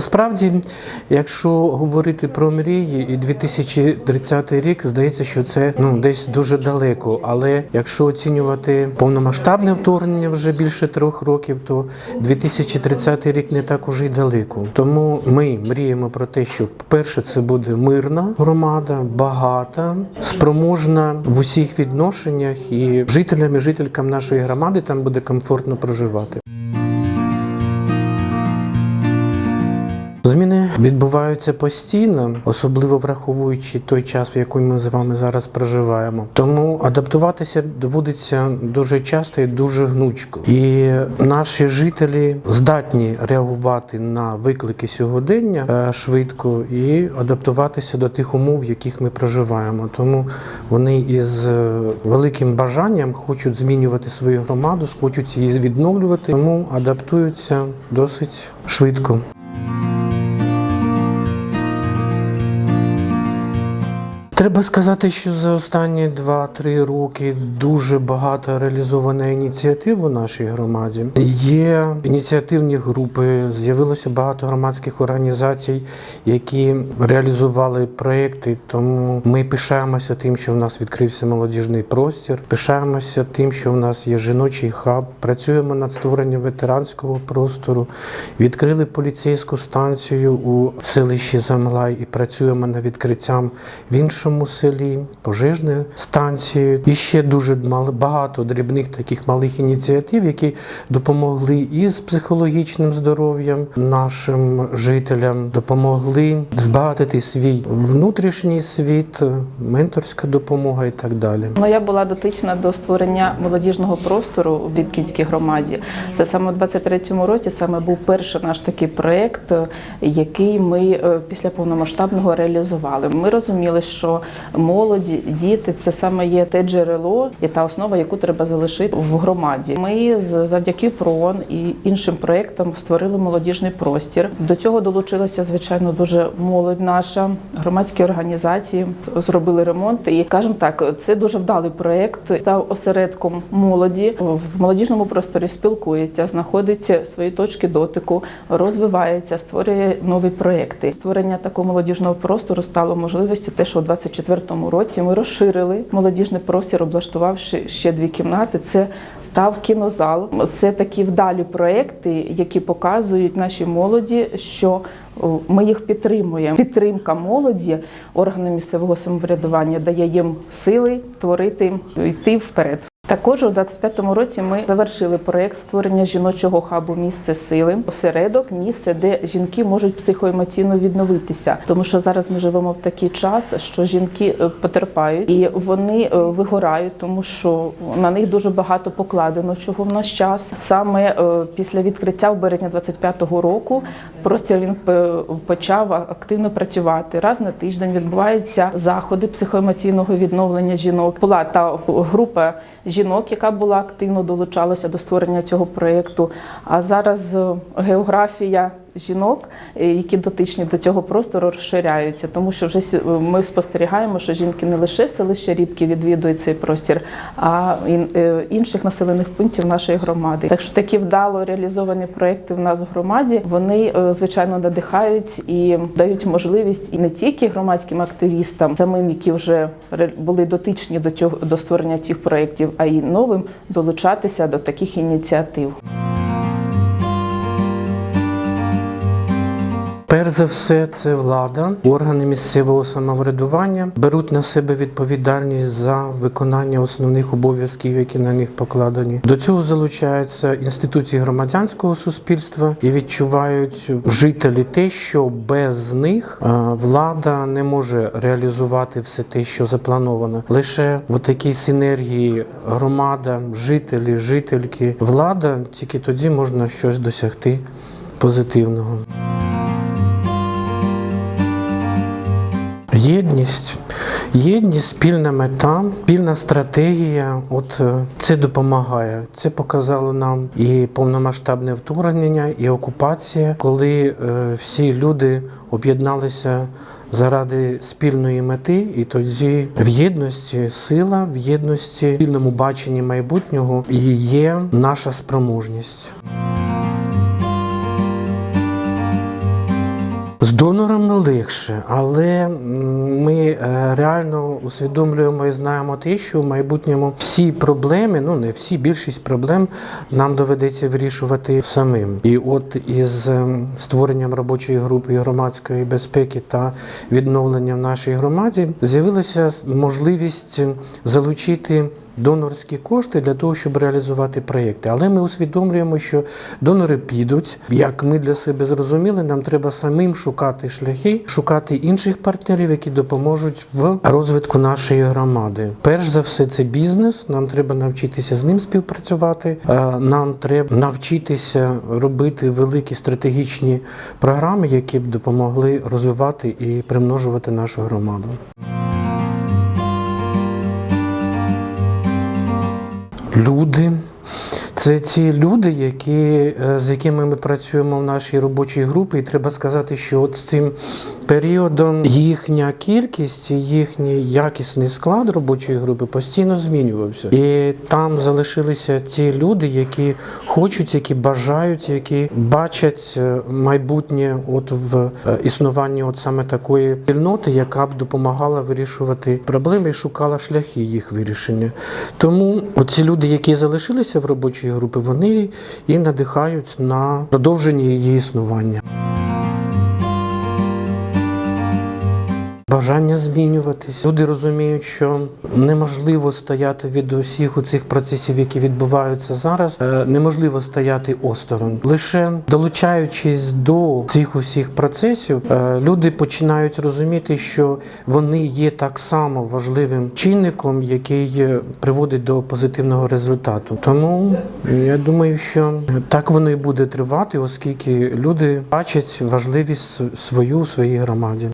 Насправді, якщо говорити про мрії, і 2030 рік здається, що це ну десь дуже далеко. Але якщо оцінювати повномасштабне вторгнення вже більше трьох років, то 2030 рік не так уже й далеко. Тому ми мріємо про те, що перше це буде мирна громада, багата, спроможна в усіх відношеннях, і жителям і жителькам нашої громади там буде комфортно проживати. Зміни відбуваються постійно, особливо враховуючи той час, в якому ми з вами зараз проживаємо. Тому адаптуватися доводиться дуже часто і дуже гнучко. І наші жителі здатні реагувати на виклики сьогодення е, швидко і адаптуватися до тих умов, в яких ми проживаємо. Тому вони із е, великим бажанням хочуть змінювати свою громаду, хочуть її відновлювати, тому адаптуються досить швидко. Треба сказати, що за останні 2-3 роки дуже багато реалізовано ініціатив у нашій громаді. Є ініціативні групи, з'явилося багато громадських організацій, які реалізували проекти. Тому ми пишаємося тим, що в нас відкрився молодіжний простір. Пишаємося тим, що в нас є жіночий хаб. Працюємо над створенням ветеранського простору. Відкрили поліцейську станцію у селищі Замлай і працюємо над відкриттям в іншому селі, пожежною станцією. І ще дуже багато дрібних таких малих ініціатив, які допомогли і з психологічним здоров'ям нашим жителям, допомогли збагатити свій внутрішній світ, менторська допомога і так далі. Ну, я була дотична до створення молодіжного простору у Віткінській громаді. Це саме у 23-му році саме був перший наш такий проєкт, е, який ми е, після повномасштабного реалізували. Ми розуміли, що молоді, діти це саме є те джерело і та основа, яку треба залишити в громаді. Ми завдяки ПРООН і іншим проєктам створили молодіжний простір. До цього долучилася звичайно дуже молодь наша, громадські організації зробили ремонт. І кажемо так, це дуже вдалий проєкт. Став осередком молоді в молодіжному просторі спілкується, знаходить свої точки дотику, розвивається, створює нові проєкти. Створення такого молодіжного простору стало можливістю те, що у 24-му році ми розширили молодіжний простір, облаштувавши ще дві кімнати. Це став кінозал. Це такі вдалі проєкти, які показують нашій молоді, що ми їх підтримуємо. Підтримка молоді органам місцевого самоврядування дає їм сили творити, йти вперед. Також у 25-му році ми завершили проєкт створення жіночого хабу Місце сили, осередок, місце, де жінки можуть психоемоційно відновитися. Тому що зараз ми живемо в такий час, що жінки е, потерпають і вони е, вигорають, тому що на них дуже багато покладено чого в наш час. Саме е, після відкриття в березні 25-го року простір він почав активно працювати. Раз на тиждень відбуваються заходи психоемоційного відновлення жінок. Була та група жінок, яка була активно долучалася до створення цього проєкту. А зараз е, географія жінок, е, які дотичні до цього простору, розширяються, тому що вже сі- ми спостерігаємо, що жінки не лише селище Рібки відвідують цей простір, а е, інших населених пунктів нашої громади. Так що такі вдало реалізовані проекти в нас в громаді, вони е, звичайно надихають і дають можливість і не тільки громадським активістам, самим, які вже були дотичні до цього до створення цих проєктів, а й новим долучатися до таких ініціатив. Перш за все, це влада, органи місцевого самоврядування беруть на себе відповідальність за виконання основних обов'язків, які на них покладені. До цього залучаються інституції громадянського суспільства і відчувають жителі те, що без них е, влада не може реалізувати все те, що заплановано. Лише в такій синергії громада, жителі, жительки, влада тільки тоді можна щось досягти позитивного. Єдність, єдність, спільна мета, спільна стратегія. От е, це допомагає. Це показало нам і повномасштабне вторгнення, і окупація, коли е, всі люди об'єдналися заради спільної мети, і тоді в єдності сила, в єдності, в спільному баченні майбутнього і є наша спроможність. З донорами легше, але ми е, реально усвідомлюємо і знаємо те, що в майбутньому всі проблеми, ну не всі, більшість проблем нам доведеться вирішувати самим. І от із ем, створенням робочої групи громадської безпеки та відновлення в нашій громаді з'явилася можливість залучити донорські кошти для того, щоб реалізувати проєкти. Але ми усвідомлюємо, що донори підуть. Як ми для себе зрозуміли, нам треба самим шукати шляхи, шукати інших партнерів, які допоможуть в розвитку нашої громади. Перш за все, це бізнес. Нам треба навчитися з ним співпрацювати. Е, Нам треба навчитися робити великі стратегічні програми, які б допомогли розвивати і примножувати нашу громаду. Люди. Це ці люди, які, е, з якими ми працюємо в нашій робочій групі, і треба сказати, що от з цим періодом їхня кількість, і їхній якісний склад робочої групи постійно змінювався. І там залишилися ті люди, які хочуть, які бажають, які бачать е, майбутнє от в е, існуванні от саме такої спільноти, яка б допомагала вирішувати проблеми і шукала шляхи їх вирішення. Тому оці люди, які залишилися в робочій групі, вони і надихають на продовження її існування. Бажання змінюватись. Люди розуміють, що неможливо стояти від усіх у цих процесів, які відбуваються зараз. е, Неможливо стояти осторонь. Лише долучаючись до цих усіх процесів, е, люди починають розуміти, що вони є так само важливим чинником, який е, приводить до позитивного результату. Тому я думаю, що так воно і буде тривати, оскільки люди бачать важливість свою у своїй громаді.